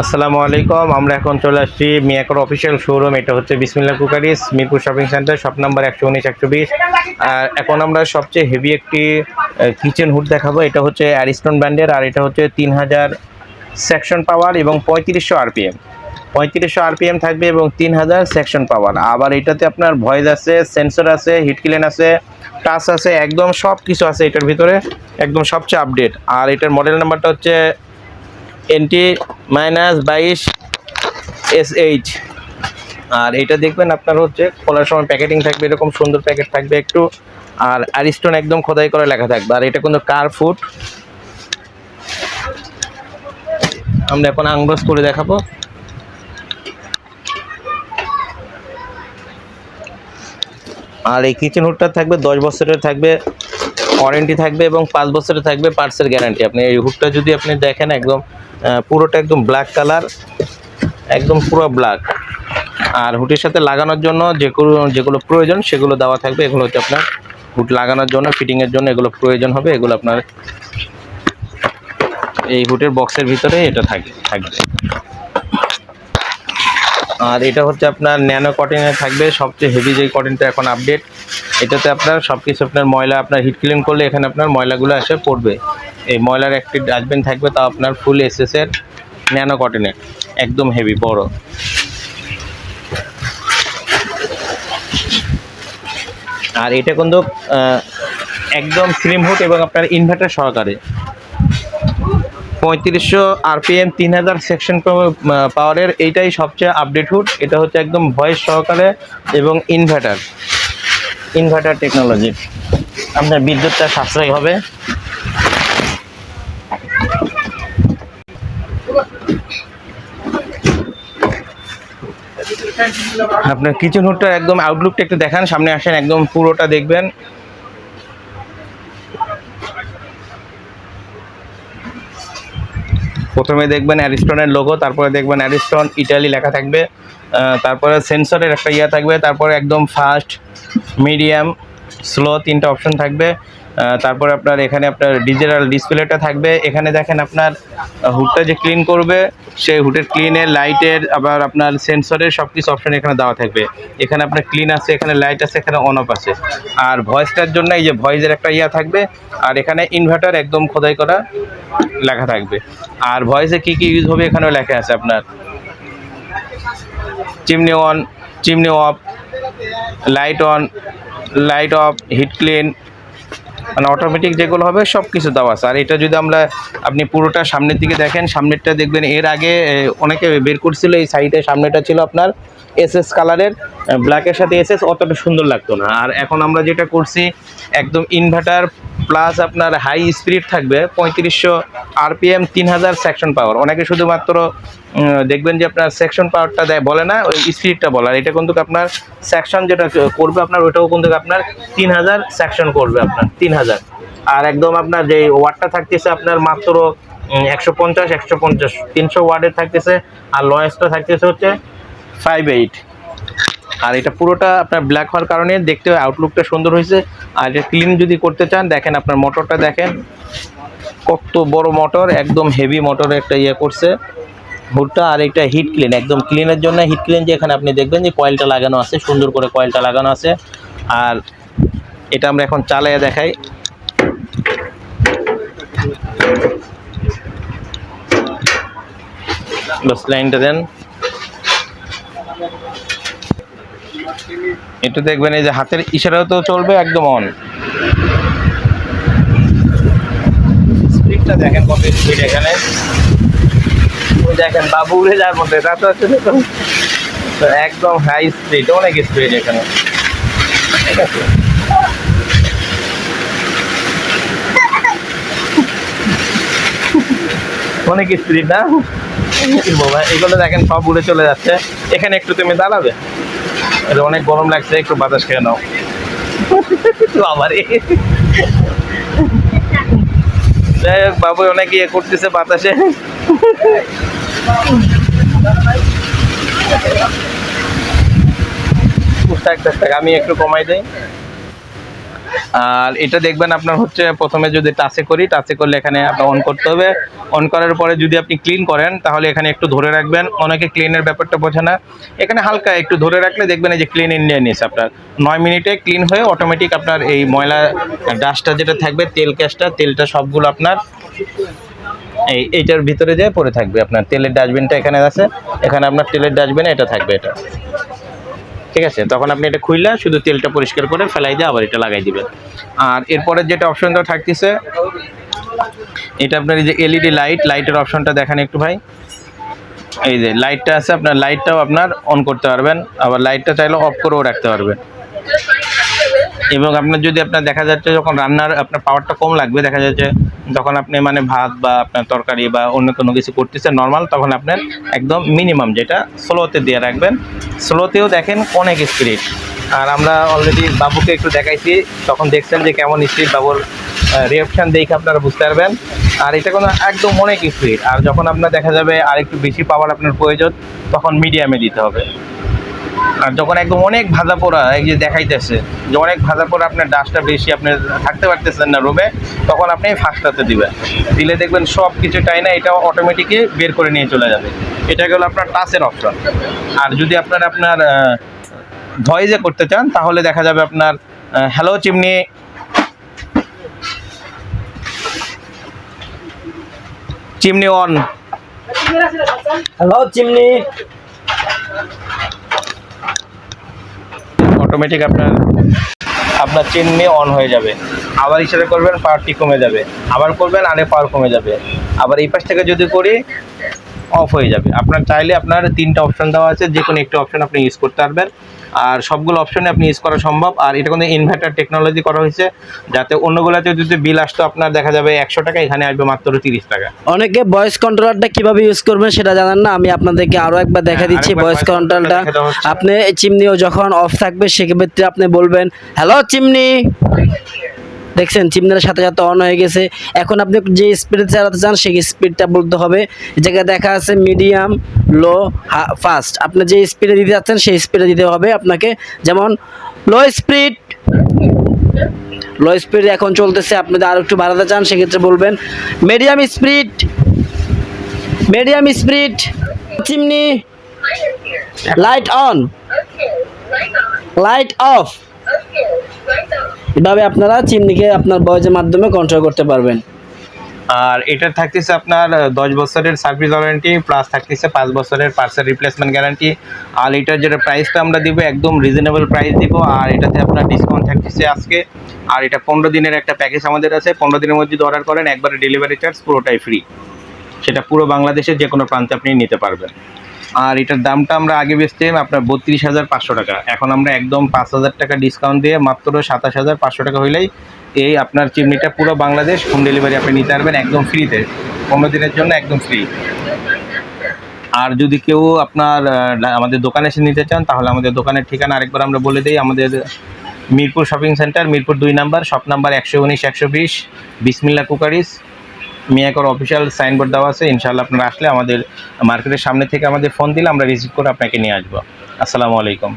আসসালামু আলাইকুম, আমরা এখন চলে আসছি মিয়াকর অফিসিয়াল শোরুম, এটা হচ্ছে Bismillah cookeries, Mirpur shopping centre, shop number একশো উনিশ, একশো বিশ। আর এখন আমরা সবচেয়ে হেভি একটি কিচেন হুড দেখাবো, এটা হচ্ছে অ্যারিস্টন ব্র্যান্ডের আর এটা হচ্ছে তিন হাজার সেকশন পাওয়ার এবং পঁয়ত্রিশশো আরপিএম পঁয়ত্রিশশো আরপিএম থাকবে এবং তিন হাজার সেকশন পাওয়ার আবার এটাতে আপনার ভয়েস আছে সেন্সর আছে হিট ক্লিন আছে টাচ আছে, একদম সব কিছু আছে এটার ভিতরে, একদম সবচেয়ে আপডেট আর এটার মডেল নাম্বারটা হচ্ছে এনটি মাইনাস বাইশ এস এইচ আর এটা দেখবেন আপনার হচ্ছে খোলার সময় প্যাকেটিং থাকবে, এরকম সুন্দর প্যাকেট থাকবে একটু। আর আরিস্টোন একদম খোদাই করে লেখা থাকবে। আর এটা কিন্তু কার ফুড আমরা এখন আংব্রস করে দেখাবো। আর এই কিচেন হুডটা থাকবে, দশ বছরের থাকবে। ওয়ারেন্টি থাকবে এবং পাঁচ বছরের থাকবে পার্টসের গ্যারান্টি আপনি এই হুডটা যদি আপনি দেখেন একদম পুরোটা একদম ব্ল্যাক কালার একদম পুরো ব্ল্যাক আর হুডের সাথে লাগানোর জন্য যেগুলো যেগুলো প্রয়োজন সেগুলো দেওয়া থাকবে। এগুলো হচ্ছে আপনার হুড লাগানোর জন্য ফিটিংয়ের জন্য এগুলো প্রয়োজন হবে। এগুলো আপনার এই হুডের বক্সের ভিতরে এটা থাকে, থাকবে। আর এটা হচ্ছে আপনার ন্যানো কটনের থাকবে। সবচেয়ে হেভি যে কটনটা এখন আপডেট এটাতে আপনার সব কিছু আপনার ময়লা, আপনার হিট ক্লিন করলে এখানে আপনার ময়লাগুলো এসে পড়বে। এই ময়লার একটি ডাস্টবিন থাকবে তা আপনার ফুল এসএসের ন্যানো কটনের একদম হেভি বড়। আর এটা কিন্তু একদম স্লিম হুড এবং আপনার ইনভার্টার সহকারে। পঁয়ত্রিশশো আরপিএম তিন হাজার সেকশন পাওয়ারের এইটাই সবচেয়ে আপডেট হুড। এটা হচ্ছে একদম ভয়েস সহকারে এবং ইনভার্টার ইনভার্টার টেকনোলজি আপনার বিদ্যুৎটা সাশ্রয় হবে। আপনার কিচেন হুডটা একদম আউটলুকটা একটু দেখান, সামনে আসেন, একদম পুরোটা দেখবেন। প্রথমে দেখবেন অ্যারিস্টনের লোগো তারপরে দেখবেন অ্যারিস্টন, ইটালি লেখা থাকবে। তারপরে সেন্সরের একটা ইয়া থাকবে, তারপরে একদম ফাস্ট মিডিয়াম স্লো তিনটা অপশন থাকবে। তারপরে আপনার এখানে আপনার ডিজিটাল ডিসপ্লেটা থাকবে। এখানে দেখেন আপনার হুডটা যে ক্লিন করবে, সেই হুডের ক্লিনের লাইটের আবার আপনার সেন্সরের সব কিছু অপশন এখানে দেওয়া থাকবে। এখানে আপনার ক্লিন আছে, এখানে লাইট আছে, এখানে অন অফ আছে। আর ভয়েসটার জন্য এই যে ভয়েসের একটা ইয়া থাকবে, আর এখানে ইনভার্টার একদম খোদাই করা লেখা থাকবে। আর ভয়েসে কি কি ইউজ হবে এখানেও লেখা আছে আপনার। Chimney on chimney off light on light off heat clean মানে অটোমেটিক যেগুলো হবে সব কিছু দেওয়া আছে। আর এটা যদি আমরা আপনি পুরোটা সামনের দিকে দেখেন, সামনেরটা দেখবেন এর আগে অনেকে বের করছিল, এই সাইডে সামনেটা ছিল আপনার এস এস কালারের ব্ল্যাকের সাথে এস এস অতটা সুন্দর লাগতো না। আর এখন আমরা যেটা করছি, একদম ইনভার্টার প্লাস আপনার হাই স্পিড থাকবে পঁয়ত্রিশশো আরপিএম তিন হাজার সেকশন পাওয়ার অনেকে শুধুমাত্র দেখবেন যে আপনার সেকশন পাওয়ারটা দেয়, বলে না, ওই স্পিডটা বলার এটা কিন্তু আপনার সেকশন যেটা করবে আপনার, ওইটাও কিন্তু আপনার তিন হাজার সেকশন করবে আপনার তিন হাজার আর একদম আপনার যে ওয়ার্ডটা থাকতেছে আপনার মাত্র একশো পঞ্চাশ একশো পঞ্চাশ। তিনশো ওয়ার্ডের থাকতেছে, আর লয়েস্টটা থাকতেছে হচ্ছে ফাইভ এইট আর এটা পুরোটা আপনার ব্ল্যাক হওয়ার কারণে দেখতে আউটলুকটা সুন্দর হয়েছে। আর এটা ক্লিন যদি করতে চান, দেখেন আপনার মোটরটা দেখেন, কত বড় মোটর একদম হেভি মোটর একটা ইয়ে করছে। হুডটা আর এটা হিট ক্লিন একদম ক্লিনের জন্য হিট ক্লিন যে এখানে আপনি দেখবেন যে কয়েলটা লাগানো আছে, সুন্দর করে কয়েলটা লাগানো আছে। আর এটা আমরা এখন চালাইয়া দেখাই। বাস লাইনটা দেন। একটু দেখবেন, এই যে হাতের ইশারাও তো চলবে একদম অন স্পিডটা দেখেন কত স্পিড এখানে। দেখেন, বাবু উড়ে যাওয়ার মধ্যে, তা তো তো তো একদম হাই স্পিড অনেক স্পিড এখানে। ঠিক আছে অনেক স্পিড না? এগুলো দেখেন, সব উড়ে চলে যাচ্ছে। এখানে একটু তুমি দাঁড়াবে। এটা অনেক গরম লাগছে, একটু বাতাস খেয়ে নাও। বাবারে। যাই হোক বাবু অনেক ইয়ে করতেছে বাতাসে। আমি একটু কমাই দেই। আর এটা দেখবেন আপনার হচ্ছে প্রথমে যদি টাচে করি টাচে করলে এখানে আপনার অন করতে হবে। অন করার পরে যদি আপনি ক্লিন করেন, তাহলে এখানে একটু ধরে রাখবেন। অনেকে ক্লিনের ব্যাপারটা বোঝে না। এখানে হালকা একটু ধরে রাখলে দেখবেন এই যে ক্লিন ইন্ডিয়া নিস আপনার। নয় মিনিটে ক্লিন হয়ে অটোমেটিক আপনার এই ময়লা ডাস্টটা যেটা থাকবে, তেল ক্যাশটা তেলটা সবগুলো আপনার এই এইটার ভিতরে যায় পড়ে থাকবে। আপনার তেলের ডাস্টবিনটা এখানে আছে। এখানে আপনার তেলের ডাস্টবিনে এটা থাকবে এটা। ঠিক আছে? তখন আপনি এটা খুললে শুধু তেলটা পরিষ্কার করে ফেলাই দিয়ে আবার এটা লাগাই দিবেন। আর এরপরে যেটা অপশনটা থাকতেছে, এটা আপনার এই যে এলইডি লাইট লাইটের অপশনটা দেখান একটু ভাই। এই যে লাইটটা আছে, আপনার লাইটটাও আপনার অন করতে পারবেন, আবার লাইটটা চাইলে অফ করেও রাখতে পারবেন। এবং আপনার যদি আপনার দেখা যাচ্ছে যখন রান্নার আপনার পাওয়ারটা কম লাগবে, দেখা যাচ্ছে যখন আপনি মানে ভাত বা আপনার তরকারি বা অন্য কোনো কিছু করতেছেন নর্মাল তখন আপনার একদম মিনিমাম যেটা স্লোতে দিয়ে রাখবেন। স্লোতেও দেখেন অনেক স্পিড আর আমরা অলরেডি বাবুকে একটু দেখাইছি, তখন দেখছেন যে কেমন স্পিড বাবুর রিয়াকশান দেখে আপনারা বুঝতে পারবেন। আর এটা কোনো একদম অনেক স্পিড আর যখন আপনার দেখা যাবে আর একটু বেশি পাওয়ার আপনার প্রয়োজন, তখন মিডিয়ামে দিতে হবে। আর যখন একদম অনেক ভাজা পোড়া, এই যে দেখাইতেছে, যে অনেক ভাজা পোড়া আপনার ডাস্টটা বেশি আপনি থাকতে পারতেছেন না রুমে তখন আপনি ফাস্টাতে দিবেন। দিলে দেখবেন সব কিছু টাই না এটা অটোমেটিকই বের করে নিয়ে চলে যাবে। এটা গেলো আপনার টাচের অপশন আর যদি আপনার আপনার ভয়েসে করতে চান, তাহলে দেখা যাবে আপনার hello chimney chimney on hello chimney automatic আপনার আপনার চেন চিমনি অন হয়ে যাবে। আবার ইশারা করবেন পাওয়ারটি কমে যাবে। আবার করবেন আরে পাওয়ার কমে যাবে। আবার এই পাশ থেকে যদি করি অফ হয়ে যাবে। আপনার চাইলে আপনার তিনটা অপশান দেওয়া আছে যে কোনো একটি অপশান আপনি ইউজ করতে পারবেন। আর সবগুলো অপশনে আপনি ইউজ করা সম্ভব। আর এটা কোনো ইনভার্টার টেকনোলজি করা হয়েছে যাতে অন্যগুলোতে যদি বিল আসতো আপনার দেখা যাবে একশো টাকা এখানে আসবে মাত্র তিরিশ টাকা। অনেকে ভয়েস কন্ট্রোলারটা কীভাবে ইউজ করবেন সেটা জানেন না? আমি আপনাদেরকে আরও একবার দেখা হ্যাঁ, দিচ্ছি আরেকবার ভয়েস কন্ট্রোলটা দেখে। আপনি চিমনিও যখন অফ থাকবে সেক্ষেত্রে আপনি বলবেন হ্যালো চিমনি দেখছেন চিমনির সাথে সাথে অন হয়ে গেছে। এখন আপনি যে স্পিডে চালাতে চান সেই স্পিডটা বলতে হবে। জায়গায় দেখা আছে মিডিয়াম লো ফাস্ট আপনি যে স্পিডে দিতে যাচ্ছেন সেই স্পিডে দিতে হবে আপনাকে। যেমন লো স্পিড লো স্পিড এখন চলতেছে আপনি যদি আরও একটু বাড়াতে চান সেক্ষেত্রে বলবেন medium speed medium speed chimney light on light off এভাবে আপনারা চিমনিকে আপনার বয়সের মাধ্যমে কন্ট্রোল করতে পারবেন। আর এটা থাকতেছে আপনার দশ বছরের সার্ভিস ওয়ারেন্টি প্লাস থাকতেছে পাঁচ বছরের পার্সেল রিপ্লেসমেন্ট গ্যারান্টি আর এটার যেটা প্রাইসটা আমরা দিব, একদম রিজনেবল প্রাইস দিব, আর এটাতে আপনার ডিসকাউন্ট থাকতেছে আজকে। আর এটা পনেরো দিনের একটা প্যাকেজ আমাদের আছে, পনেরো দিনের মধ্যে যদি অর্ডার করেন, একবারে ডেলিভারি চার্জ পুরোটাই ফ্রি সেটা পুরো বাংলাদেশের যে কোনো প্রান্তে আপনি নিতে পারবেন। আর এটার দামটা আমরা আগে বেচতাম আপনার বত্রিশ হাজার পাঁচশো টাকা। এখন আমরা একদম পাঁচ হাজার টাকা ডিসকাউন্ট দিয়ে মাত্র সাতাশ হাজার পাঁচশো টাকা হইলেই এই আপনার চিমনিটা পুরো বাংলাদেশ হোম ডেলিভারি আপনি নিতে পারবেন একদম ফ্রিতে পনেরো দিনের জন্য একদম ফ্রি আর যদি কেউ আপনার আমাদের দোকানে এসে নিতে চান, তাহলে আমাদের দোকানের ঠিকানা আরেকবার আমরা বলে দিই। আমাদের মিরপুর শপিং সেন্টার মিরপুর দুই নাম্বার শপ নাম্বার একশো উনিশ, একশো বিশ, বিসমিল্লা কুকারিস। মিয়াকর অফিসিয়াল সাইনবোর্ড দেওয়া আছে। ইনশাল্লাহ আপনারা আসলে আমাদের মার্কেটের সামনে থেকে আমাদের ফোন দিলে আমরা রিসিভ করে আপনাকে নিয়ে আসব। আসসালামু আলাইকুম।